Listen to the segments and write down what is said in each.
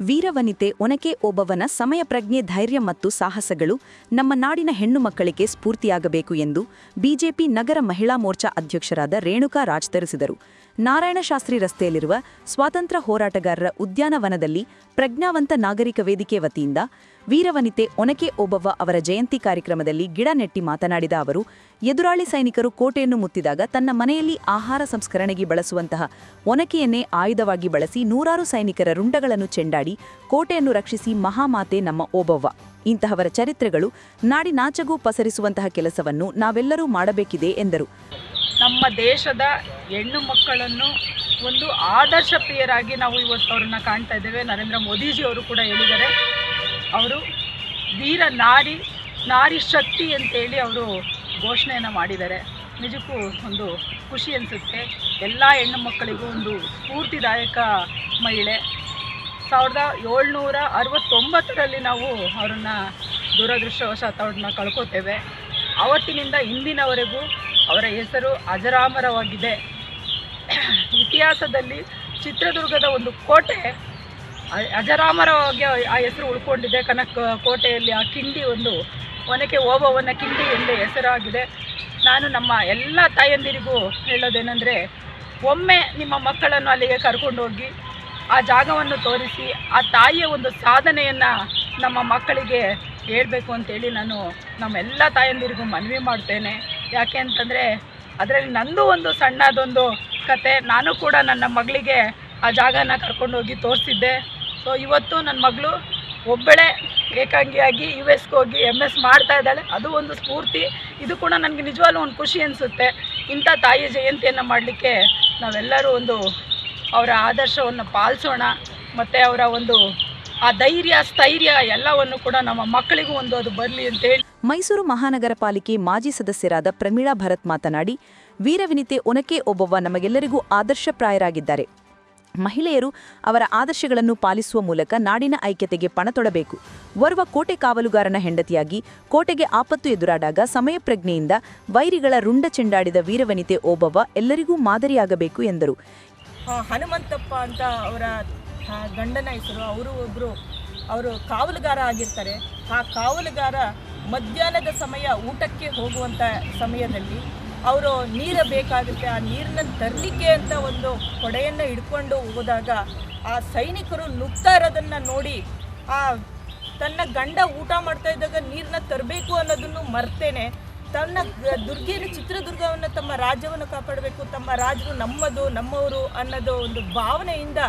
ವೀರವನಿತೆ ಒನಕೆ ಓಬವ್ವನ ಸಮಯ ಪ್ರಜ್ಞೆ ಧೈರ್ಯ ಮತ್ತು ಸಾಹಸಗಳು ನಮ್ಮ ನಾಡಿನ ಹೆಣ್ಣು ಮಕ್ಕಳಿಗೆ ಸ್ಫೂರ್ತಿಯಾಗಬೇಕು ಎಂದು ಬಿಜೆಪಿ ನಗರ ಮಹಿಳಾ ಮೋರ್ಚಾ ಅಧ್ಯಕ್ಷರಾದ ರೇಣುಕಾ ರಾಜ್ ತಿಳಿಸಿದರು. ನಾರಾಯಣಶಾಸ್ತ್ರಿ ರಸ್ತೆಯಲ್ಲಿರುವ ಸ್ವಾತಂತ್ರ್ಯ ಹೋರಾಟಗಾರರ ಉದ್ಯಾನವನದಲ್ಲಿ ಪ್ರಜ್ಞಾವಂತ ನಾಗರಿಕ ವೇದಿಕೆ ವತಿಯಿಂದ ವೀರವನಿತೆ ಒನಕೆ ಓಬವ್ವ ಅವರ ಜಯಂತಿ ಕಾರ್ಯಕ್ರಮದಲ್ಲಿ ಗಿಡ ನೆಟ್ಟಿ ಮಾತನಾಡಿದ ಅವರು, ಎದುರಾಳಿ ಸೈನಿಕರು ಕೋಟೆಯನ್ನು ಮುತ್ತಿದಾಗ ತನ್ನ ಮನೆಯಲ್ಲಿ ಆಹಾರ ಸಂಸ್ಕರಣೆಗೆ ಬಳಸುವಂತಹ ಒನಕೆಯನ್ನೇ ಆಯುಧವಾಗಿ ಬಳಸಿ ನೂರಾರು ಸೈನಿಕರ ರುಂಡಗಳನ್ನು ಚೆಂಡಾಡಿ ಕೋಟೆಯನ್ನು ರಕ್ಷಿಸಿ ಮಹಾಮಾತೆ ನಮ್ಮ ಓಬವ್ವ. ಇಂತಹವರ ಚರಿತ್ರೆಗಳು ನಾಡಿನಾಚಗೂ ಪಸರಿಸುವಂತಹ ಕೆಲಸವನ್ನು ನಾವೆಲ್ಲರೂ ಮಾಡಬೇಕಿದೆ ಎಂದರು. ನಮ್ಮ ದೇಶದ ಹೆಣ್ಣು ಮಕ್ಕಳನ್ನು ಒಂದು ಆದರ್ಶ ಪ್ರಿಯರಾಗಿ ನಾವು ಇವತ್ತು ಅವ್ರನ್ನ ಕಾಣ್ತಾ ಇದ್ದೇವೆ. ನರೇಂದ್ರ ಮೋದಿಜಿ ಅವರು ಕೂಡ ಹೇಳಿದ್ದಾರೆ. ಅವರು ವೀರ ನಾರಿ ನಾರಿ ಶಕ್ತಿ ಅಂತೇಳಿ ಅವರು ಘೋಷಣೆಯನ್ನು ಮಾಡಿದ್ದಾರೆ. ನಿಜಕ್ಕೂ ಒಂದು ಖುಷಿ ಅನಿಸುತ್ತೆ. ಎಲ್ಲ ಹೆಣ್ಣು ಮಕ್ಕಳಿಗೂ ಒಂದು ಸ್ಫೂರ್ತಿದಾಯಕ ಮಹಿಳೆ. ಸಾವಿರದ ಏಳ್ನೂರ ಅರವತ್ತೊಂಬತ್ತರಲ್ಲಿ ನಾವು ಅವರನ್ನು ದುರದೃಷ್ಟವಶಾತ್ ಅವ್ರನ್ನ ಕಳ್ಕೊತೇವೆ. ಆವತ್ತಿನಿಂದ ಇಂದಿನವರೆಗೂ ಅವರ ಹೆಸರು ಅಜರಾಮರವಾಗಿದೆ. ಇತಿಹಾಸದಲ್ಲಿ ಚಿತ್ರದುರ್ಗದ ಒಂದು ಕೋಟೆ ಅಜರಾಮರವಾಗಿ ಆ ಹೆಸರು ಉಳ್ಕೊಂಡಿದೆ. ಕನಕ ಕೋಟೆಯಲ್ಲಿ ಆ ಕಿಂಡಿ ಒಂದು ಒನಕೆ ಓಬವ್ವನ ಕಿಂಡಿ ಎಂದೇ ಹೆಸರಾಗಿದೆ. ನಾನು ನಮ್ಮ ಎಲ್ಲ ತಾಯಂದಿರಿಗೂ ಹೇಳೋದೇನೆಂದರೆ, ಒಮ್ಮೆ ನಿಮ್ಮ ಮಕ್ಕಳನ್ನು ಅಲ್ಲಿಗೆ ಕರ್ಕೊಂಡೋಗಿ ಆ ಜಾಗವನ್ನು ತೋರಿಸಿ, ಆ ತಾಯಿಯ ಒಂದು ಸಾಧನೆಯನ್ನು ನಮ್ಮ ಮಕ್ಕಳಿಗೆ ಹೇಳಬೇಕು ಅಂತೇಳಿ ನಾನು ನಮ್ಮೆಲ್ಲ ತಾಯಂದಿರಿಗೂ ಮನವಿ ಮಾಡ್ತೇನೆ. ಯಾಕೆ ಅಂತಂದರೆ, ಅದರಲ್ಲಿ ನಂದು ಒಂದು ಸಣ್ಣದೊಂದು ಕತೆ. ನಾನು ಕೂಡ ನನ್ನ ಮಗಳಿಗೆ ಆ ಜಾಗನ ಕರ್ಕೊಂಡೋಗಿ ತೋರಿಸಿದ್ದೆ. ಸೊ ಇವತ್ತು ನನ್ನ ಮಗಳು ಒಬ್ಬಳೇ ಏಕಾಂಗಿಯಾಗಿ ಯು ಎಸ್ಗೆ ಹೋಗಿ ಎಂ ಎಸ್ ಮಾಡ್ತಾ ಇದ್ದಾಳೆ. ಅದು ಒಂದು ಸ್ಫೂರ್ತಿ. ಇದು ಕೂಡ ನನಗೆ ನಿಜವಾಗ್ಲೂ ಒಂದು ಖುಷಿ ಅನಿಸುತ್ತೆ. ಇಂಥ ತಾಯಿ ಜಯಂತಿಯನ್ನು ಮಾಡಲಿಕ್ಕೆ ನಾವೆಲ್ಲರೂ ಒಂದು ಅವರ ಆದರ್ಶವನ್ನು ಪಾಲಿಸೋಣ. ಮತ್ತು ಅವರ ಒಂದು ಆ ಧೈರ್ಯ, ಸ್ಥೈರ್ಯ ಎಲ್ಲವನ್ನು ಕೂಡ ನಮ್ಮ ಮಕ್ಕಳಿಗೂ ಒಂದು ಅದು ಬರಲಿ ಅಂತೇಳಿ ಮೈಸೂರು ಮಹಾನಗರ ಪಾಲಿಕೆ ಮಾಜಿ ಸದಸ್ಯರಾದ ಪ್ರಮೀಳಾ ಭರತ್ ಮಾತನಾಡಿ, ವೀರವಿನಿತೆ ಒನಕೆ ಒಬ್ಬವ್ವ ನಮಗೆಲ್ಲರಿಗೂ ಆದರ್ಶಪ್ರಾಯರಾಗಿದ್ದಾರೆ. ಮಹಿಳೆಯರು ಅವರ ಆದರ್ಶಗಳನ್ನು ಪಾಲಿಸುವ ಮೂಲಕ ನಾಡಿನ ಐಕ್ಯತೆಗೆ ಪಣತೊಡಬೇಕು ಓರ್ವ ಕೋಟೆ ಕಾವಲುಗಾರನ ಹೆಂಡತಿಯಾಗಿ ಕೋಟೆಗೆ ಆಪತ್ತು ಎದುರಾದಾಗ ಸಮಯ ಪ್ರಜ್ಞೆಯಿಂದ ವೈರಿಗಳ ರುಂಡ ಚೆಂಡಾಡಿದ ವೀರವನಿತೆ ಓಬವ್ವ ಎಲ್ಲರಿಗೂ ಮಾದರಿಯಾಗಬೇಕು ಎಂದರು. ಹನುಮಂತಪ್ಪ ಅಂತ ಅವರ ಗಂಡನ ಹೆಸರು, ಅವರು ಒಬ್ಬರು ಅವರು ಕಾವಲುಗಾರ ಆಗಿರ್ತಾರೆ. ಆ ಕಾವಲುಗಾರ ಮಧ್ಯಾಹ್ನದ ಸಮಯ ಊಟಕ್ಕೆ ಹೋಗುವಂಥ ಸಮಯದಲ್ಲಿ ಅವರು ನೀರು ಬೇಕಾಗುತ್ತೆ, ಆ ನೀರನ್ನ ತರಲಿಕ್ಕೆ ಅಂತ ಒಂದು ಕೊಡೆಯನ್ನು ಹಿಡ್ಕೊಂಡು ಹೋದಾಗ ಆ ಸೈನಿಕರು ನುಗ್ತಾ ಇರೋದನ್ನು ನೋಡಿ, ಆ ತನ್ನ ಗಂಡ ಊಟ ಮಾಡ್ತಾ ಇದ್ದಾಗ ನೀರನ್ನ ತರಬೇಕು ಅನ್ನೋದನ್ನು ಮರ್ತೇನೆ. ತನ್ನ ದುರ್ಗೆಯನ್ನು ಚಿತ್ರದುರ್ಗವನ್ನು ತಮ್ಮ ರಾಜ್ಯವನ್ನು ಕಾಪಾಡಬೇಕು, ತಮ್ಮ ರಾಜರು ನಮ್ಮದು, ನಮ್ಮವರು ಅನ್ನೋದು ಒಂದು ಭಾವನೆಯಿಂದ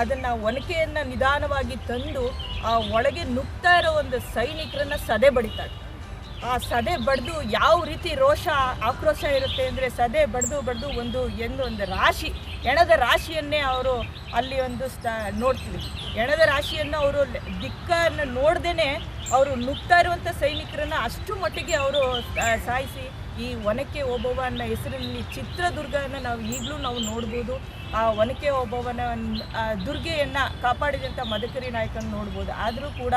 ಅದನ್ನು ಒನಕೆಯನ್ನು ನಿಧಾನವಾಗಿ ತಂದು ಆ ಒಳಗೆ ನುಗ್ತಾ ಇರೋ ಒಂದು ಸೈನಿಕರನ್ನು ಸದೆ ಬಡಿತಾಳೆ ಆ ಸದೆ ಬಡ್ದು ಯಾವ ರೀತಿ ರೋಷ ಆಕ್ರೋಶ ಇರುತ್ತೆ ಅಂದರೆ ಸದೆ ಬಡ್ದು ಬಡ್ದು ಒಂದು ಎಂದು ಒಂದು ರಾಶಿ, ಎಣದ ರಾಶಿಯನ್ನೇ ಅವರು ಅಲ್ಲಿ ಒಂದು ಸ್ಥ ನೋಡ್ತೀವಿ. ಎಣದ ರಾಶಿಯನ್ನು ಅವರು ದಿಕ್ಕನ್ನು ನೋಡ್ದೇ ಅವರು ನುಗ್ತಾ ಇರುವಂಥ ಸೈನಿಕರನ್ನು ಅಷ್ಟು ಮಟ್ಟಿಗೆ ಅವರು ಸಾಯಿಸಿ ಈ ಒನಕೆ ಓಬವ್ವ ಅನ್ನೋ ಹೆಸರಿನಲ್ಲಿ ಚಿತ್ರದುರ್ಗನ ನಾವು ಈಗಲೂ ನಾವು ನೋಡ್ಬೋದು. ಆ ಒನಕೆ ಓಬವ್ವನ ದುರ್ಗೆಯನ್ನು ಕಾಪಾಡಿದಂಥ ಮದಕರಿ ನಾಯಕನ ನೋಡ್ಬೋದು. ಆದರೂ ಕೂಡ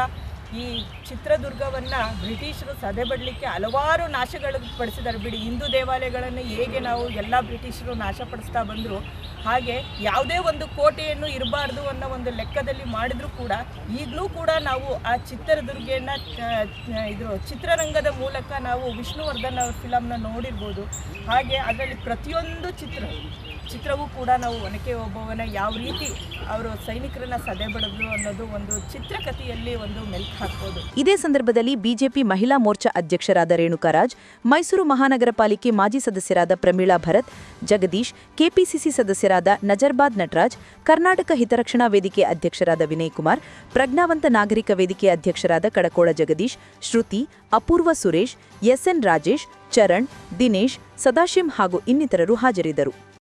ಈ ಚಿತ್ರದುರ್ಗವನ್ನು ಬ್ರಿಟಿಷರು ಸದೆಬಡಲಿಕ್ಕೆ ಹಲವಾರು ನಾಶಗಳು ಪಡಿಸಿದ್ದಾರೆ ಬಿಡಿ. ಹಿಂದೂ ದೇವಾಲಯಗಳನ್ನು ಹೇಗೆ ನಾವು ಎಲ್ಲ ಬ್ರಿಟಿಷರು ನಾಶಪಡಿಸ್ತಾ ಬಂದರು, ಹಾಗೆ ಯಾವುದೇ ಒಂದು ಕೋಟೆಯನ್ನು ಇರಬಾರ್ದು ಅನ್ನೋ ಒಂದು ಲೆಕ್ಕದಲ್ಲಿ ಮಾಡಿದರೂ ಕೂಡ ಈಗಲೂ ಕೂಡ ನಾವು ಆ ಚಿತ್ರದುರ್ಗೆಯನ್ನು ಇದು ಚಿತ್ರರಂಗದ ಮೂಲಕ ನಾವು ವಿಷ್ಣುವರ್ಧನ್ ಅವ್ರ ಫಿಲಮ್ನ ನೋಡಿರ್ಬೋದು. ಹಾಗೆ ಅದರಲ್ಲಿ ಪ್ರತಿಯೊಂದು ಚಿತ್ರ ಚಿತ್ರವೂ ಕೂಡ ನಾವು ಒನಕೆ ಒಬ್ಬವನ ಯಾವ ರೀತಿ ಅವರು ಸೈನಿಕರನ್ನ ಸದೆ ಬಡಿದ್ರು ಅನ್ನೋದು ಒಂದು ಚಿತ್ರಕಥೆಯಲ್ಲಿ ಒಂದು ಮೆಲ್ಕ್ ಹಾಕ್ಬೋದು. ಇದೇ ಸಂದರ್ಭದಲ್ಲಿ ಬಿಜೆಪಿ ಮಹಿಳಾ ಮೋರ್ಚಾ ಅಧ್ಯಕ್ಷರಾದ ರೇಣುಕರಾಜ್ ಮೈಸೂರು ಮಹಾನಗರ ಪಾಲಿಕೆ ಮಾಜಿ ಸದಸ್ಯರಾದ ಪ್ರಮೀಳಾ ಭರತ್, ಜಗದೀಶ್, ಕೆಪಿಸಿಸಿ ಸದಸ್ಯರಾದ ನಜರ್ಬಾದ್ ನಟರಾಜ್, ಕರ್ನಾಟಕ ಹಿತರಕ್ಷಣಾ ವೇದಿಕೆ ಅಧ್ಯಕ್ಷರಾದ ವಿನಯ್ ಕುಮಾರ್ ಪ್ರಜ್ಞಾವಂತ ನಾಗರಿಕ ವೇದಿಕೆ ಅಧ್ಯಕ್ಷರಾದ ಕಡಕೋಳ ಜಗದೀಶ್, ಶ್ರುತಿ, ಅಪೂರ್ವ ಸುರೇಶ್ ಎಸ್ಎನ್ ರಾಜೇಶ್, ಚರಣ್, ದಿನೇಶ್, ಸದಾಶಿವ್ ಹಾಗೂ ಇನ್ನಿತರರು ಹಾಜರಿದ್ದರು.